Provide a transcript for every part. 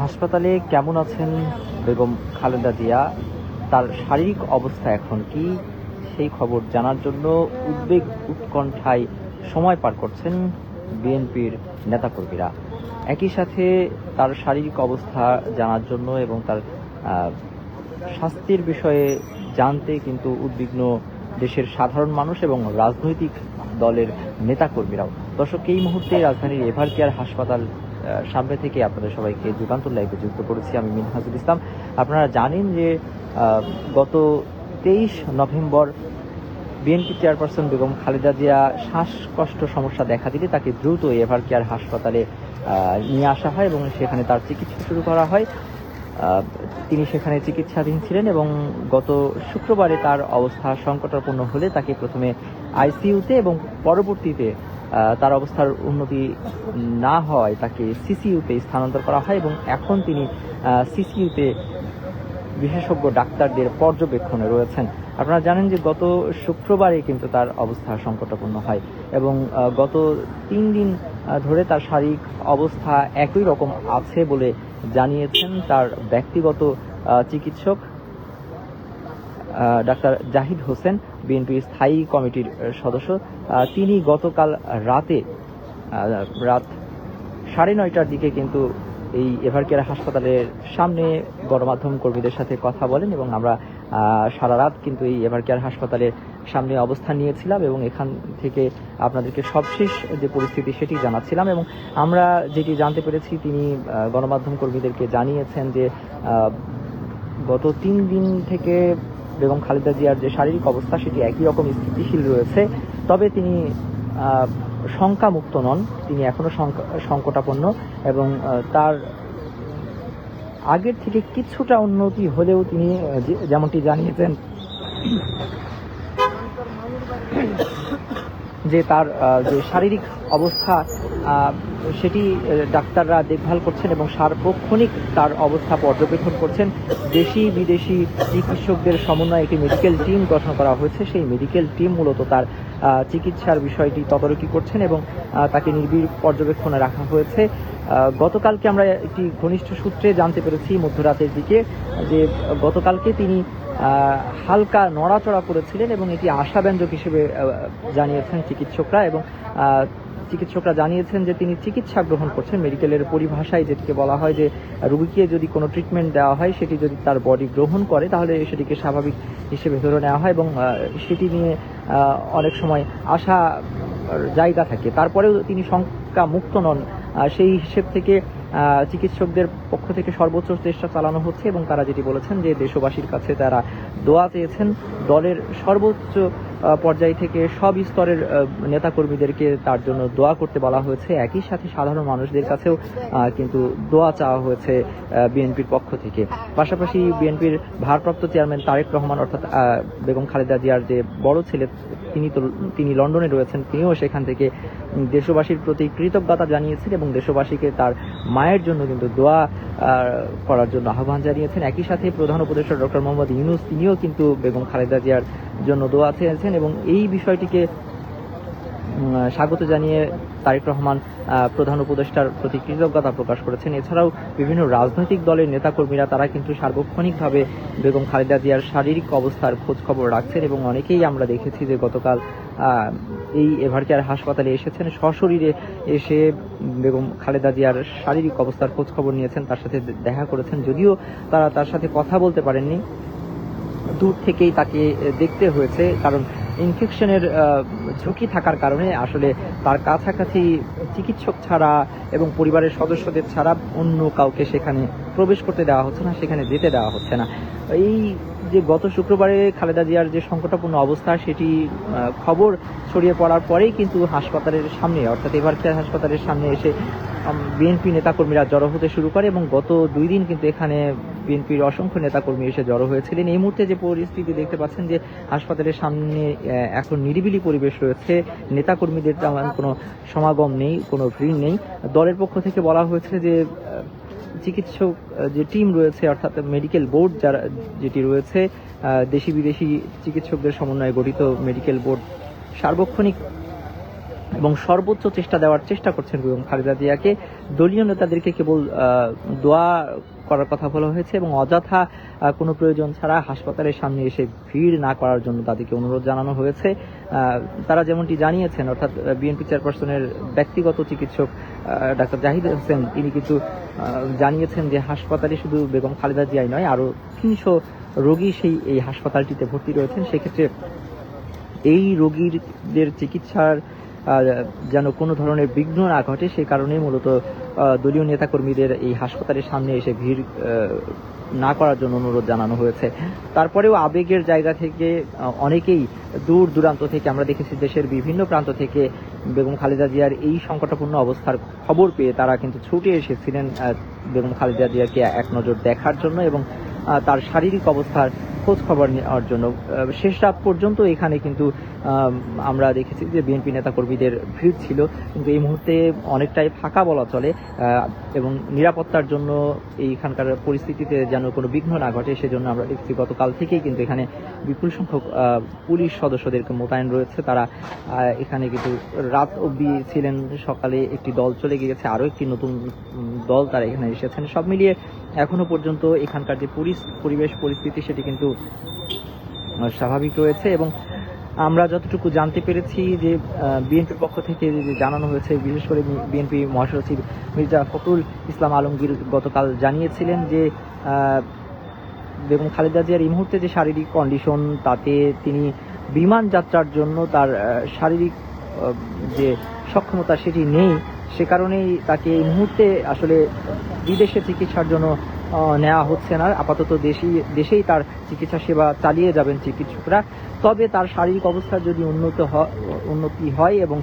হাসপাতালে কেমন আছেন বেগম খালেদা জিয়া? তার শারীরিক অবস্থা এখন কি? সেই খবর জানার জন্য উদ্বেগ উৎকণ্ঠায় সময় পার করছেন বিএনপির নেতাকর্মীরা। একই সাথে তার শারীরিক অবস্থা জানার জন্য এবং তার স্বাস্থ্যের বিষয়ে জানতে কিন্তু উদ্বিগ্ন দেশের সাধারণ মানুষ এবং রাজনৈতিক দলের নেতাকর্মীরাও। দর্শক, এই মুহূর্তে রাজধানীর এভার কেয়ার হাসপাতাল সামনে থেকে আপনাদের সবাইকে যুগান্তর লাইভে যুক্ত করেছি আমি মিনহাজুল ইসলাম। আপনারা জানেন যে গত তেইশ November BNP chairperson Begum Khaleda Zia শ্বাসকষ্ট সমস্যা দেখা দিলে তাকে দ্রুত এভার কেয়ার হাসপাতালে নিয়ে আসা হয় এবং সেখানে তার চিকিৎসা শুরু করা হয়। তিনি সেখানে চিকিৎসাধীন ছিলেন এবং গত শুক্রবারে তার অবস্থা সংকটাপন্ন হলে তাকে প্রথমে আইসিইউতে এবং পরবর্তীতে তার অবস্থার উন্নতি না হওয়ায় তাকে সিসিইউতে স্থানান্তর করা হয় এবং এখন তিনি সিসিইউতে বিশেষজ্ঞ ডাক্তারদের পর্যবেক্ষণে রয়েছেন। আপনারা জানেন যে গত শুক্রবারে কিন্তু তার অবস্থা সংকটাপন্ন হয় এবং গত তিন দিন ধরে তার শারীরিক অবস্থা একই রকম আছে বলে জানিয়েছেন তার ব্যক্তিগত চিকিৎসক। ডাক্তার জাহিদ হোসেন, বিএনপির স্থায়ী কমিটির সদস্য। তিনি গতকাল রাতে রাত সাড়ে নয়টার দিকে কিন্তু এই এভারকেয়ার হাসপাতালের সামনে গণমাধ্যম কর্মীদের সাথে কথা বলেন এবং আমরা সারা রাত কিন্তু এই এভারকেয়ার হাসপাতালের সামনে অবস্থান নিয়েছিলাম এবং এখান থেকে আপনাদেরকে সবশেষ যে পরিস্থিতি সেটি জানাচ্ছিলাম এবং আমরা যেটি জানতে পেরেছি, তিনি গণমাধ্যম কর্মীদেরকে জানিয়েছেন যে গত তিন দিন থেকে বেগম খালেদা জিয়ার যে শারীরিক অবস্থা, সেটি একই রকম স্থিতিশীল রয়েছে। তবে তিনি শঙ্কামুক্ত নন। তিনি এখনও শঙ্কা- সংকটাপন্ন এবং তার আগের থেকে কিছুটা উন্নতি হলেও তিনি যেমনটি জানিয়েছেন যে তার যে শারীরিক অবস্থা সেটি ডাক্তাররা দেখভাল করছেন এবং সার্বক্ষণিক তার অবস্থা পর্যবেক্ষণ করছেন। দেশি, বিদেশি চিকিৎসকদের সমন্বয়ে একটি মেডিকেল টিম গঠন করা হয়েছে। সেই মেডিকেল টিম মূলত তার চিকিৎসার বিষয়টি তদারকি করছেন এবং তাকে নির্বিড় পর্যবেক্ষণে রাখা হয়েছে। গতকালকে আমরা একটি ঘনিষ্ঠ সূত্রে জানতে পেরেছি মধ্যরাতের দিকে যে গতকালকে তিনি হালকা নড়াচড়া করেছিলেন এবং এটি আশাব্যঞ্জক হিসেবে জানিয়েছেন চিকিৎসকরা এবং চিকিৎসকরা জানিয়েছেন যে তিনি চিকিৎসা গ্রহণ করছেন। মেডিকেলের পরিভাষায় যেটিকে বলা হয় যে রুগীকে যদি কোনো ট্রিটমেন্ট দেওয়া হয়, সেটি যদি তার বডি গ্রহণ করে, তাহলে সেটিকে স্বাভাবিক হিসেবে ধরে নেওয়া হয় এবং সেটি নিয়ে অনেক সময় আশা জায়গা থাকে। তারপরেও তিনি শঙ্কা মুক্ত নন সেই হিসেব থেকে চিকিৎসকদের পক্ষ থেকে সর্বোচ্চ চেষ্টা চালানো হচ্ছে এবং তারা যেটি বলেছেন যে দেশবাসীর কাছে তারা দোয়া চেয়েছেন, দলের সর্বোচ্চ পর্যায় থেকে সব স্তরের নেতাকর্মীদেরকে তার জন্য দোয়া করতে বলা হয়েছে। একই সাথে সাধারণ মানুষদের কাছেও কিন্তু দোয়া চাওয়া হয়েছে বিএনপির পক্ষ থেকে। পাশাপাশি বিএনপির ভারপ্রাপ্ত চেয়ারম্যান তারেক রহমান, অর্থাৎ বেগম খালেদা জিয়ার যে বড় ছেলে, তিনি তো, তিনি লন্ডনে রয়েছেন, তিনিও সেখান থেকে দেশবাসীর প্রতি কৃতজ্ঞতা জানিয়েছেন এবং দেশবাসীকে তার মায়ের জন্য কিন্তু দোয়া করার জন্য আহ্বান জানিয়েছেন। একই সাথে প্রধান উপদেষ্টা ডক্টর মোহাম্মদ ইউনুস, তিনিও কিন্তু বেগম খালেদা জিয়ার জন্য দোয়া চেয়েছেন। এবং এই বিষয়টিকে স্বাগত জানিয়ে তারেক রহমান প্রধান উপদেষ্টার প্রতি কৃতজ্ঞতা প্রকাশ করেছেন। এছাড়াও বিভিন্ন রাজনৈতিক দলের নেতাকর্মীরা তারা কিন্তু সার্বক্ষণিকভাবে বেগম খালেদা জিয়ার শারীরিক অবস্থার খোঁজ খবর রাখছেন এবং অনেকেই আমরা দেখেছি যে গতকাল এই এভারকেয়ার হাসপাতালে এসেছেন। সশরীরে এসে বেগম খালেদা জিয়ার শারীরিক অবস্থার খোঁজ খবর নিয়েছেন, তার সাথে দেখা করেছেন। যদিও তারা তার সাথে কথা বলতে পারেননি, দূর থেকেই তাকে দেখতে হয়েছে। কারণ ইনফেকশনের ঝুঁকি থাকার কারণে আসলে তার কাছাকাছি চিকিৎসক ছাড়া এবং পরিবারের সদস্যদের ছাড়া অন্য কাউকে সেখানে প্রবেশ করতে দেওয়া হচ্ছে না, সেখানে যেতে দেওয়া হচ্ছে না। এই যে গত শুক্রবারে খালেদা জিয়ার যে সংকটাপূর্ণ অবস্থা, সেটি খবর ছড়িয়ে পড়ার পরেই কিন্তু হাসপাতালের সামনে, অর্থাৎ এবার কেয়ার হাসপাতালের সামনে এসে বিএনপি নেতাকর্মীরা জড়ো হতে শুরু করে এবং গত দুই দিন কিন্তু এখানে বিএনপির অসংখ্য নেতাকর্মী এসে জড়ো হয়েছিলেন। এই মুহূর্তে যে পরিস্থিতি দেখতে পাচ্ছেন যে হাসপাতালের সামনে এখন নিরিবিলি পরিবেশ রয়েছে, নেতাকর্মীদের তেমন কোনো সমাগম নেই। কোনো ভিড় নেই। দলের পক্ষ থেকে বলা হয়েছে যে চিকিৎসক যে টিম রয়েছে, অর্থাৎ মেডিকেল বোর্ড যারা, যেটি রয়েছে দেশি বিদেশি চিকিৎসকদের সমন্বয়ে গঠিত মেডিকেল বোর্ড সার্বক্ষণিক এবং সর্বোচ্চ চেষ্টা দেওয়ার চেষ্টা করছেন এবং খালেদা জিয়াকে। দলীয় নেতাদেরকে কেবল দোয়া করার কথা বলা হয়েছে এবং অযথা কোনো প্রয়োজন ছাড়া হাসপাতালের সামনে এসে ভিড় না করার জন্য তাদেরকে অনুরোধ জানানো হয়েছে। তারা যেমনটি জানিয়েছেন, অর্থাৎ বিএনপি চেয়ারপারসনের ব্যক্তিগত চিকিৎসক ডাক্তার জাহিদ হোসেন তিনি কিন্তু জানিয়েছেন যে হাসপাতালে শুধু বেগম খালেদা জিয়াই নয়, আরও তিনশো রোগী সেই, এই হাসপাতালটিতে ভর্তি রয়েছেন। সেক্ষেত্রে এই রোগীদের চিকিৎসার যেন কোনো ধরনের বিঘ্ন না ঘটে সেই কারণে মূলত দলীয় নেতাকর্মীদের এই হাসপাতালের সামনে এসে ভিড় না করার জন্য অনুরোধ জানানো হয়েছে। তারপরেও আবেগের জায়গা থেকে অনেকেই দূর দূরান্ত থেকে আমরা দেখেছি দেশের বিভিন্ন প্রান্ত থেকে বেগম খালেদা জিয়ার এই সংকটাপূর্ণ অবস্থার খবর পেয়ে তারা কিন্তু ছুটে এসেছিলেন বেগম খালেদা জিয়াকে এক নজর দেখার জন্য এবং তার শারীরিক অবস্থার খোঁজ খবর নেওয়ার জন্য। শেষ রাত পর্যন্ত এখানে কিন্তু আমরা দেখেছি যে বিএনপি নেতাকর্মীদের ভিড় ছিল। কিন্তু এই মুহূর্তে অনেকটাই ফাঁকা বলা চলে এবং নিরাপত্তার জন্য এইখানকার পরিস্থিতিতে যেন কোনো বিঘ্ন না ঘটে, সেজন্য আমরা দেখছি গতকাল থেকেই কিন্তু এখানে বিপুল সংখ্যক পুলিশ সদস্যদেরকে মোতায়েন রয়েছে। তারা এখানে কিন্তু রাত অবধি ছিলেন। সকালে একটি দল চলে গিয়েছে, আরও একটি নতুন দল তারা এখানে এসেছেন। সব মিলিয়ে এখনও পর্যন্ত এখানকার যে পরিবেশ পরিস্থিতি সেটি কিন্তু স্বাভাবিক রয়েছে এবং আমরা যতটুকু জানতে পেরেছি যে বিএনপির পক্ষ থেকে যে জানানো হয়েছে, বিশেষ করে বিএনপি মহাসচিব মির্জা ফখরুল ইসলাম আলমগীর গতকাল জানিয়েছিলেন যে বেগম খালেদা জিয়ার এই মুহূর্তে যে শারীরিক কন্ডিশন তাতে তিনি বিমান যাত্রার জন্য তার শারীরিক যে সক্ষমতা সেটি নেই। সে কারণেই তাকে এই মুহূর্তে আসলে বিদেশে চিকিৎসার জন্য নেওয়া হচ্ছে না। আপাতত দেশি দেশেই তার চিকিৎসা সেবা চালিয়ে যাবেন চিকিৎসকরা। তবে তার শারীরিক অবস্থা যদি উন্নত উন্নতি হয় এবং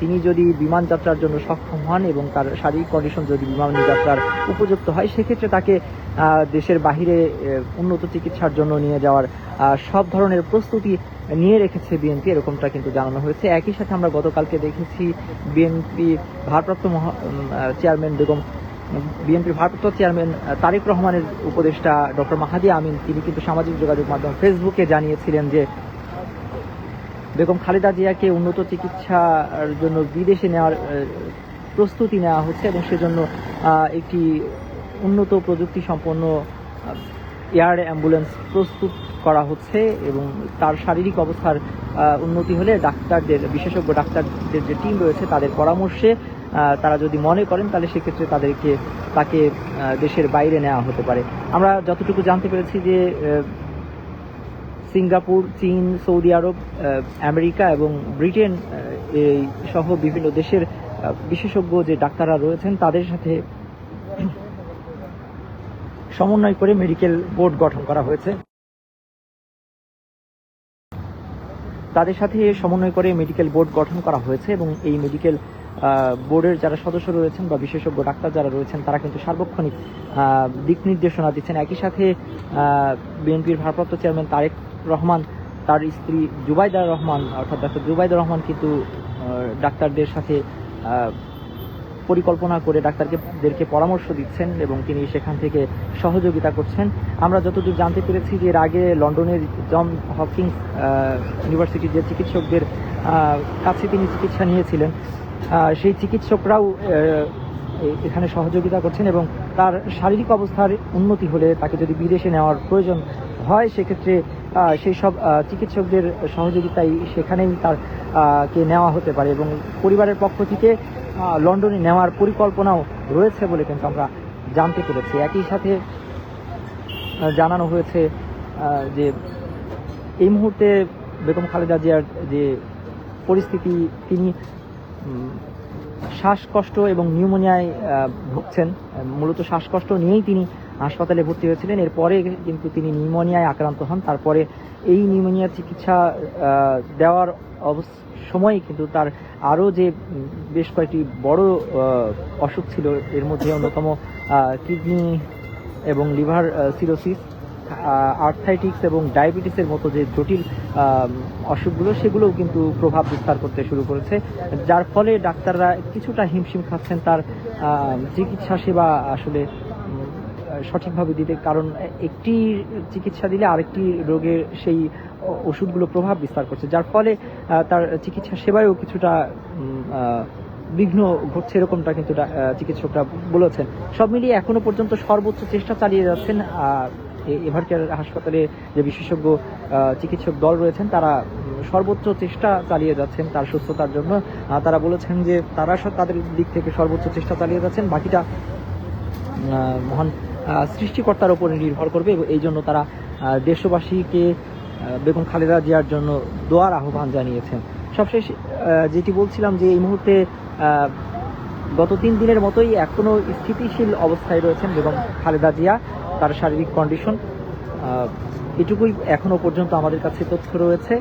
তিনি যদি বিমান যাত্রার জন্য সক্ষম হন এবং তার শারীরিক কন্ডিশন যদি বিমান যাত্রার উপযুক্ত হয়, সেক্ষেত্রে তাকে দেশের বাহিরে উন্নত চিকিৎসার জন্য নিয়ে যাওয়ার সব ধরনের প্রস্তুতি নিয়ে রেখেছে বিএনপি এরকমটা কিন্তু জানানো হয়েছে। একই সাথে আমরা গতকালকে দেখেছি বিএনপি ভারপ্রাপ্ত চেয়ারম্যান বেগম বিএনপির ভারপ্রাপ্ত চেয়ারম্যান তারেক রহমানের উপদেষ্টা ডক্টর মাহাদি আমিন, তিনি কিন্তু সামাজিক যোগাযোগ মাধ্যম ফেসবুকে জানিয়েছিলেন যে বেগম খালেদা জিয়াকে উন্নত চিকিৎসার জন্য বিদেশে নেওয়ার প্রস্তুতি নেওয়া হচ্ছে এবং সেজন্য একটি উন্নত প্রযুক্তি সম্পন্ন এয়ার অ্যাম্বুলেন্স প্রস্তুত করা হচ্ছে এবং তার শারীরিক অবস্থার উন্নতি হলে ডাক্তারদের, বিশেষজ্ঞ ডাক্তারদের যে টিম রয়েছে তাদের পরামর্শে তারা যদি মনে করেন তাহলে সেক্ষেত্রে তাদেরকে, তাকে দেশের বাইরে নেওয়া হতে পারে। আমরা যতটুকু জানতে পেরেছি যে সিঙ্গাপুর, চীন, সৌদি আরব আমেরিকা এবং ব্রিটেন এই সহ বিভিন্ন দেশের বিশেষজ্ঞ যে ডাক্তাররা রয়েছেন, তাদের সাথে সমন্বয় করে মেডিকেল বোর্ড গঠন করা হয়েছে। তাদের সাথে সমন্বয় করে মেডিকেল বোর্ড গঠন করা হয়েছে এবং এই মেডিকেল বোর্ডের যারা সদস্য রয়েছেন বা বিশেষজ্ঞ ডাক্তার যারা রয়েছেন, তারা কিন্তু সার্বক্ষণিক দিক নির্দেশনা দিচ্ছেন। একই সাথে বিএনপির ভারপ্রাপ্ত চেয়ারম্যান তারেক রহমান, তার স্ত্রী জুবাইদা রহমান, অর্থাৎ ডাক্তার জুবাইদা রহমান কিন্তু ডাক্তারদের সাথে পরিকল্পনা করে ডাক্তারদেরকে পরামর্শ দিচ্ছেন এবং তিনি সেখান থেকে সহযোগিতা করছেন। আমরা যতদূর জানতে পেরেছি যে এর আগে লন্ডনের জন হকিংস ইউনিভার্সিটির যে চিকিৎসকদের কাছে তিনি চিকিৎসা নিয়েছিলেন সেই চিকিৎসকরাও এখানে সহযোগিতা করছেন এবং তার শারীরিক অবস্থার উন্নতি হলে তাকে যদি বিদেশে নেওয়ার প্রয়োজন হয়, সেক্ষেত্রে সেই সব চিকিৎসকদের সহযোগিতায় সেখানেই তার কে নেওয়া হতে পারে এবং পরিবারের পক্ষ থেকে লন্ডনে নেওয়ার পরিকল্পনাও রয়েছে বলে কিন্তু আমরা জানতে পেরেছি। একই সাথে জানানো হয়েছে যে এই মুহূর্তে বেগম খালেদা জিয়ার যে পরিস্থিতি, তিনি শ্বাসকষ্ট এবং নিউমোনিয়ায় ভুগছেন। মূলত শ্বাসকষ্ট নিয়েই তিনি হাসপাতালে ভর্তি হয়েছিলেন। এরপরে কিন্তু তিনি নিউমোনিয়ায় আক্রান্ত হন। তারপরে এই নিউমোনিয়া চিকিৎসা দেওয়ার সময় কিন্তু তার আরও যে বেশ কয়েকটি বড় অসুখ ছিল, এর মধ্যে অন্যতম কিডনি এবং লিভার সিরোসিস আর্থাইটিক্স এবং ডায়াবেটিসের মতো যে জটিল অসুখগুলো, সেগুলোও কিন্তু প্রভাব বিস্তার করতে শুরু করেছে। যার ফলে ডাক্তাররা কিছুটা হিমশিম খাচ্ছেন তার চিকিৎসা সেবা আসলে সঠিকভাবে দিতে। কারণ একটি চিকিৎসা দিলে আরেকটি রোগের সেই ওষুধগুলো প্রভাব বিস্তার করছে। যার ফলে তার চিকিৎসা সেবায়ও কিছুটা বিঘ্ন ঘটছে এরকমটা কিন্তু চিকিৎসকরা বলেছেন। সব মিলিয়ে এখনও পর্যন্ত সর্বোচ্চ চেষ্টা চালিয়ে যাচ্ছেন আহ, এ- এভারকেয়ার হাসপাতালে যে বিশেষজ্ঞ চিকিৎসক দল রয়েছেন তারা সর্বোচ্চ চেষ্টা চালিয়ে যাচ্ছেন তার সুস্থতার জন্য। তারা বলেছেন যে তারা তাদের দিক থেকে সর্বোচ্চ চেষ্টা চালিয়ে যাচ্ছেন। বাকিটা মহান সৃষ্টিকর্তার উপর নির্ভর করবে এবং এই জন্য তারা দেশবাসীকে বেগম খালেদা জিয়ার জন্য দোয়ার আহ্বান জানিয়েছেন। সবশেষ যেটি বলছিলাম যে এই মুহূর্তে গত তিন দিনের মতোই এখনও স্থিতিশীল অবস্থায় রয়েছেন বেগম খালেদা জিয়া। তার শারীরিক কন্ডিশন এটুকুই এখনও পর্যন্ত আমাদের কাছে তথ্য রয়েছে।